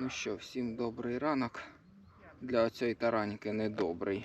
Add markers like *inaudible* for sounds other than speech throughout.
Ну що, всім добрий ранок. Для цієї тараньки недобрий.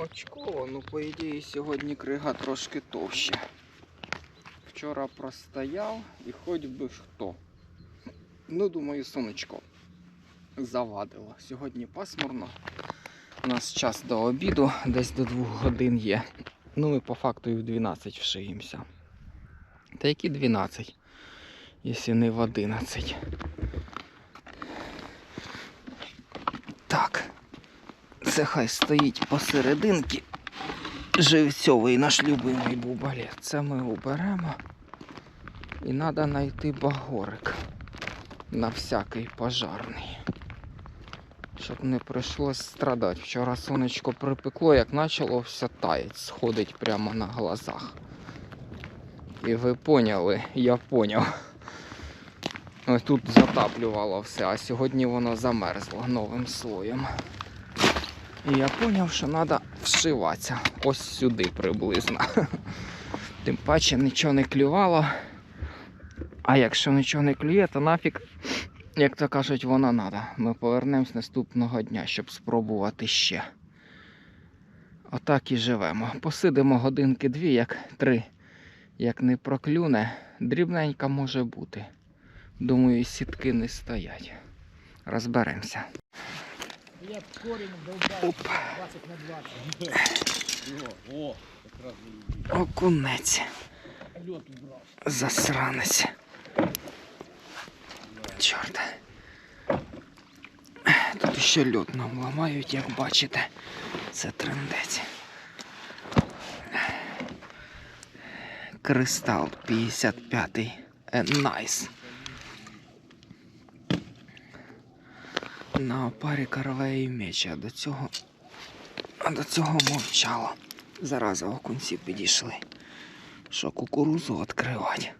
Очково, ну по ідеї сьогодні крига трошки товща. Вчора простояв і хоч би хто. Ну, думаю, сонечко завадило. Сьогодні пасмурно. У нас час до обіду, десь до 2 годин є. Ну, ми по факту і в 12 вшиємося. Та які 12, якщо не в 11. Так. Це хай стоїть посерединки. Живцьовий наш любимий бубалет. Це ми уберемо. І треба знайти багорик на всякий пожарний. Щоб не прийшлось страдати. Вчора сонечко припекло, як почало все таять, сходить прямо на глазах. І ви поняли, я поняв. Ось тут затаплювало все, а сьогодні воно замерзло новим слоєм. І я зрозумів, що треба вшиватися ось сюди приблизно. *laughs* Тим паче нічого не клювало. А якщо нічого не клює, то нафіг, як то кажуть, воно треба. Ми повернемось наступного дня, щоб спробувати ще. Отак і живемо. Посидимо годинки-дві, як три. Як не проклюне, дрібненька може бути. Думаю, сітки не стоять. Розберемося. Я б корінь довбав Оп. 20 на 20. О, якраз. Окунець. Льот убрав. Засранець. Чорт. Тут ще льот нам ламають, як бачите. Це трендець. Кристал 55. Е, На парі каравеї меча. До цього. А до цього мовчало. Зараза окунці підійшли. Що кукурузу відкривати.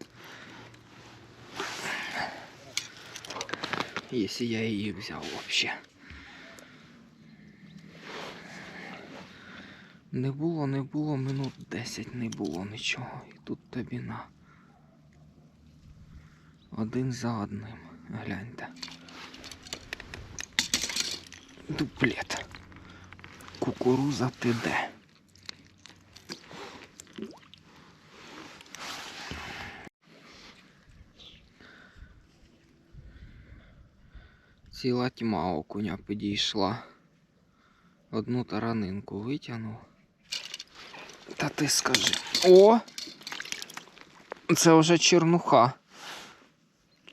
Якщо я її взяв вообще. Не було, не було, минут 10 не було нічого. І тут тобі на. Один за одним. Гляньте. Дуплет. Кукуруза ти де? Ціла тьма окуня підійшла. Одну таранинку витягнув. Та ти скажи. О! Це вже чернуха.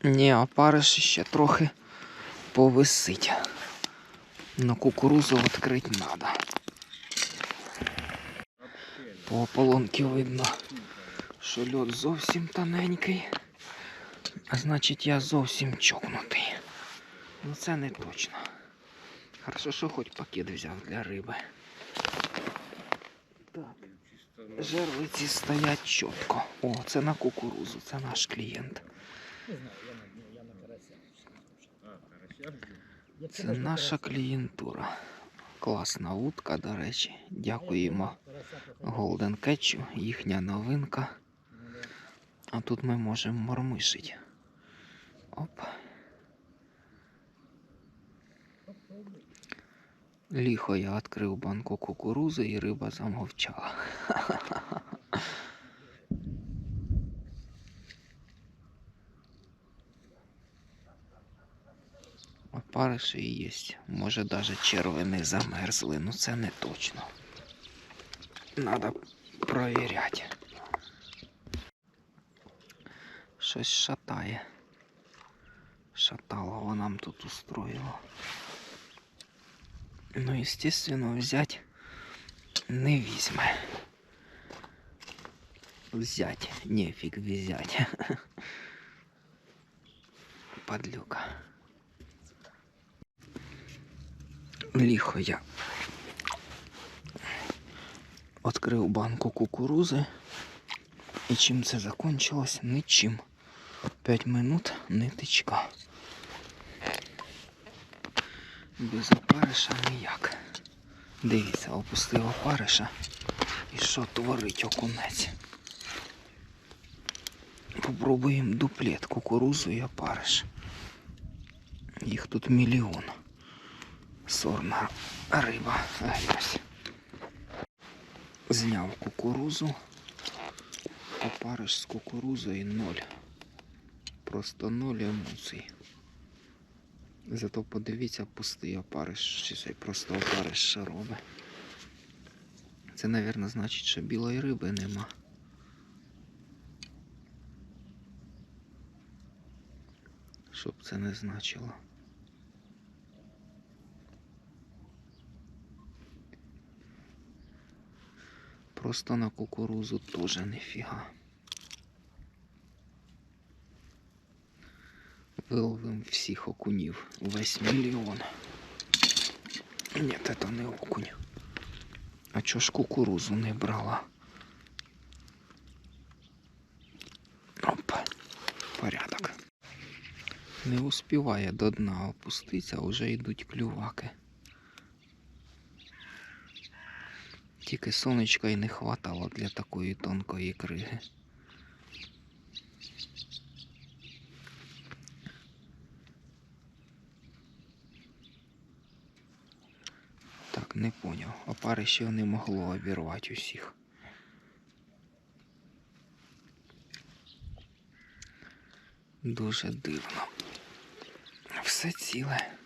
Ні, а париш ще трохи повисить. На кукурузу відкрити треба. По ополонки видно, що льот зовсім тоненький. А значить я зовсім чокнутий. Ну це не точно. Хорошо, що хоч пакет взяв для риби. Так, жерлиці стоять чітко. О, це на кукурузу, це наш клієнт. Не знаю, я на, карася. А, карася Це наша клієнтура. Класна утка, до речі. Дякуємо Golden Catch, їхня новинка. А тут ми можемо мормишити. Оп. Ліхо я відкрив банку кукурузи і риба замовчала. *laughs* Опариші є. Може навіть черви не замерзли, ну це не точно. Надо провіряти. Щось шатає. Шаталово нам тут устроїло. Ну, естественно, взять не візьме. взять, нефиг взять. *laughs* Подлюка. Ліхо я відкрив банку кукурузи. І чим це закончилось? Нічим. П'ять минут нитичка. Без опариша ніяк. Дивіться, опустив опариша. І що творить окунець? Попробуємо дуплет, кукурузу і опариш. Їх тут мільйон. Сорна риба. Зняв кукурузу. Опариш з кукурузою ноль. Просто ноль емоцій. Зато подивіться пустий опариш, чи цей просто опариш що робить. Це, мабуть, значить, що білої риби нема. Що б це не значило. Просто на кукурузу теж ніфіга. Виловим всіх окунів. Весь мільйон. Ні, це не окунь. А чого ж кукурузу не брала? Опа, порядок. Не успіває до дна опуститися, а вже йдуть клюваки. Тільки сонечка й не хватало для такої тонкої криги. Так, не поняв. Опарищів не могло обірвати усіх. Дуже дивно. Все ціле.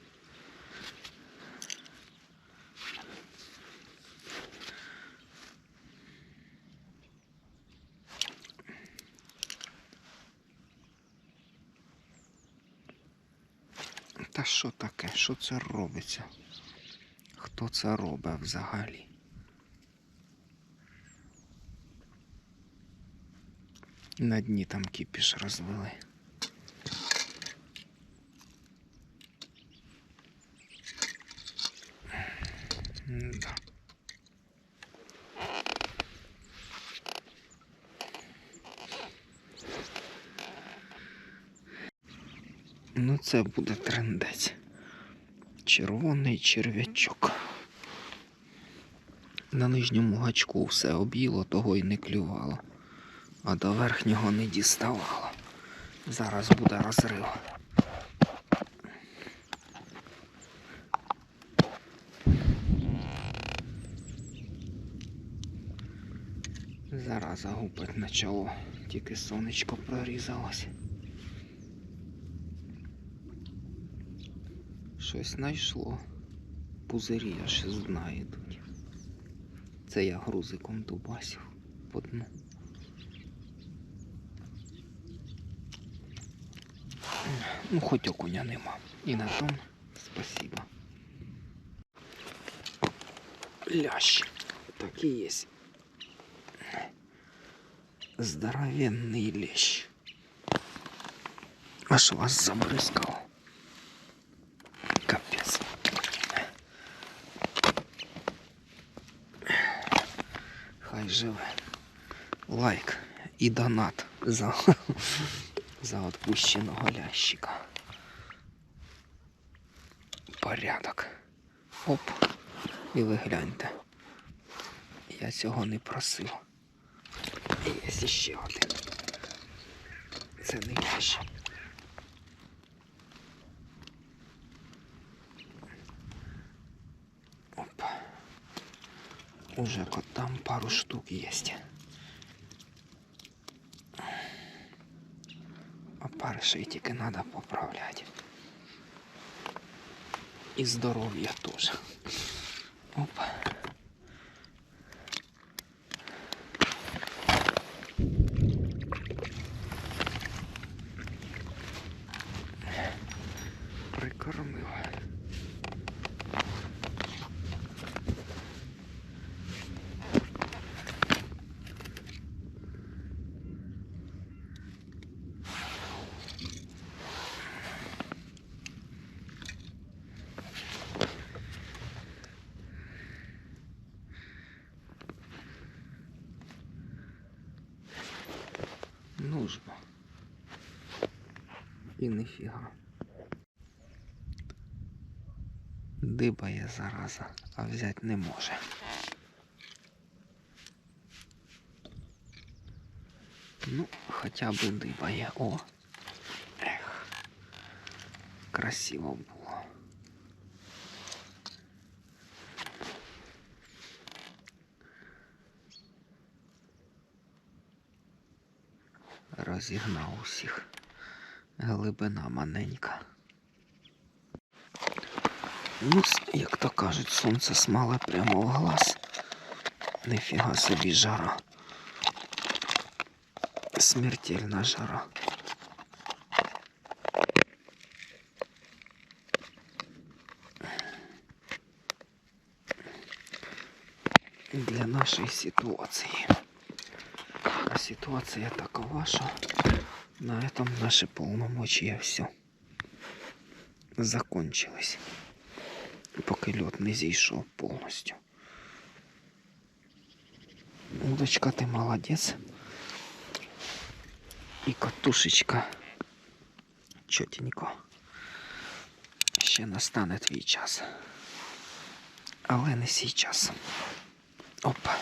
Та що таке? Що це робиться? Хто це робить взагалі? На дні там кіпіш розвели. Це буде трендець. Червоний черв'ячок. На нижньому гачку все об'їло, того й не клювало, а до верхнього не діставало. Зараз буде розрив. Зараз загупить почало, тільки сонечко прорізалось. Щось знайшло. Пузирі аж з дна йдуть. Це я грузиком дубасів по дну. Ну, хоч окуня нема. І на тому спасибо. Лящ. Так і є. Здоровенний лещ. Аж вас забризкав. Капець. Хай живе. Лайк і донат за, за відпущеного лящика. Порядок. Оп. І ви гляньте. Я цього не просив. Є ще один. Це не лящ. Опа. Уже там пару штук есть. А пары шейтики надо поправлять. І здоров'я тоже. Опа. Прикормив. Ну ж бо. І ніфіга. Дибає зараза, а взять не може. Ну, хоча б дибає. О. Ех. Красиво було. Розігнав усіх. Глибина маленька. Ну, як то кажуть, сонце смале прямо в глаз. Нифіга собі жара. Смертельна жара. Для нашої ситуації. А ситуація такова, що на этом наши полномочия все закончились. Поки льот не зійшов повністю. Удочка, ти молодець. І катушечка. Чотенько. Ще настане твій час. Але не сейчас. Опа.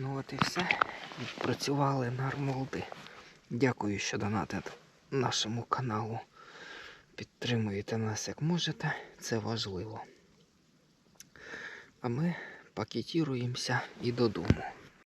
Ну от і все. Відпрацювали нармолди. Дякую, що донатите нашому каналу. Підтримуєте нас як можете, це важливо. А ми пакетіруємося і додому.